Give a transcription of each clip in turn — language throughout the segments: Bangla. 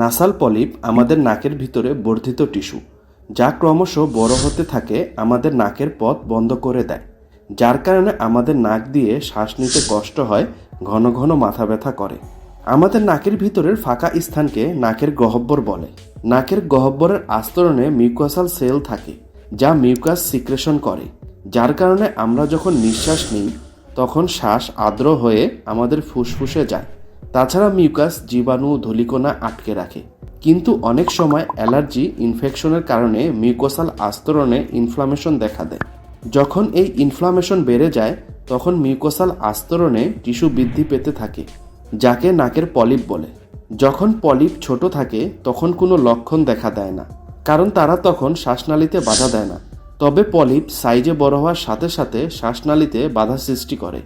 নাসাল পলিপ আমাদের নাকের ভিতরে বর্ধিত টিস্যু, যা ক্রমশ বড় হতে থাকে আমাদের নাকের পথ বন্ধ করে দেয়, যার কারণে আমাদের নাক দিয়ে শ্বাস নিতে কষ্ট হয়, ঘন ঘন মাথা ব্যথা করে। আমাদের নাকের ভিতরের ফাঁকা স্থানকে নাকের গহব্বর বলে। নাকের গহব্বরের আস্তরণে মিউকাসাল সেল থাকে, যা মিউকাস সিক্রেশন করে, যার কারণে আমরা যখন নিঃশ্বাস নিই, তখন শ্বাস আর্দ্র হয়ে আমাদের ফুসফুসে যায়। তাছাড়া মিউকাস জীবাণু ধূলিকণা আটকে রাখে। কিন্তু অনেক সময় অ্যালার্জি ইনফেকশনের কারণে মিউকোসাল আস্তরণে ইনফ্লামেশন দেখা দেয়। যখন এই ইনফ্লামেশন বেড়ে যায়, তখন মিউকোসাল আস্তরণে টিস্যু বৃদ্ধি পেতে থাকে, যাকে নাকের পলিপ বলে। যখন পলিপ ছোট থাকে, তখন কোনো লক্ষণ দেখা দেয় না, কারণ তারা তখন শ্বাসনালীতে বাধা দেয় না। তবে পলিপ সাইজে বড় হওয়ার সাথে সাথে শ্বাসনালীতে বাধা সৃষ্টি করে।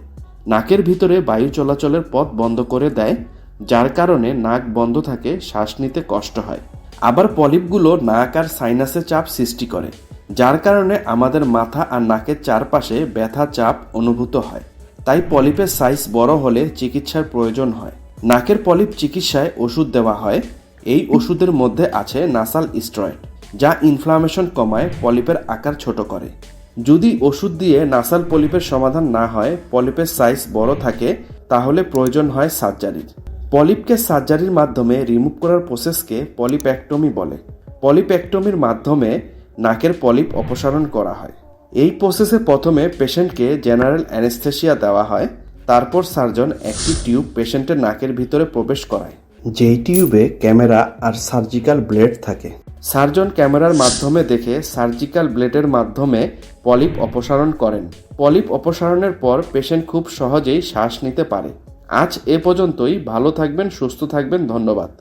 নাকের ভিতরে বায়ু চলাচলের পথ বন্ধ করে দেয়, যার কারণে নাক বন্ধ থাকে, শ্বাস নিতে কষ্ট হয়। আবার পলিপগুলো নাক আর সাইনাসে চাপ সৃষ্টি করে, যার কারণে আমাদের মাথা আর নাকের চারপাশে ব্যথা চাপ অনুভূত হয়। তাই পলিপের সাইজ বড় হলে চিকিৎসার প্রয়োজন হয়। নাকের পলিপ চিকিৎসায় ওষুধ দেওয়া হয়। এই ওষুধের মধ্যে আছে নাসাল স্টেরয়েড যা ইনফ্লামেশন কমায়, পলিপের আকার ছোট করে। যদি ওষুধ দিয়ে নাসাল পলিপের সমাধান না হয়, পলিপের সাইজ বড় থাকে, তাহলে প্রয়োজন হয় সার্জারির। পলিপকে সার্জারির মাধ্যমে রিমুভ করার প্রসেসকে পলিপ্যাক্টমি বলে। পলিপ্যাক্টমির মাধ্যমে নাকের পলিপ অপসারণ করা হয়। এই প্রসেসে প্রথমে পেশেন্টকে জেনারেল অ্যানেস্থেসিয়া দেওয়া হয়, তারপর সার্জন একটি টিউব পেশেন্টের নাকের ভিতরে প্রবেশ করায়। যেই টিউবে ক্যামেরা আর সার্জিক্যাল ব্লেড থাকে। সার্জন ক্যামেরার মাধ্যমে দেখে সার্জিক্যাল ব্লেডের মাধ্যমে পলিপ অপসারণ করেন। পলিপ অপসারণের পর পেশেন্ট খুব সহজেই শ্বাস নিতে পারে। আজ এ পর্যন্তই। ভালো থাকবেন, সুস্থ থাকবেন। ধন্যবাদ।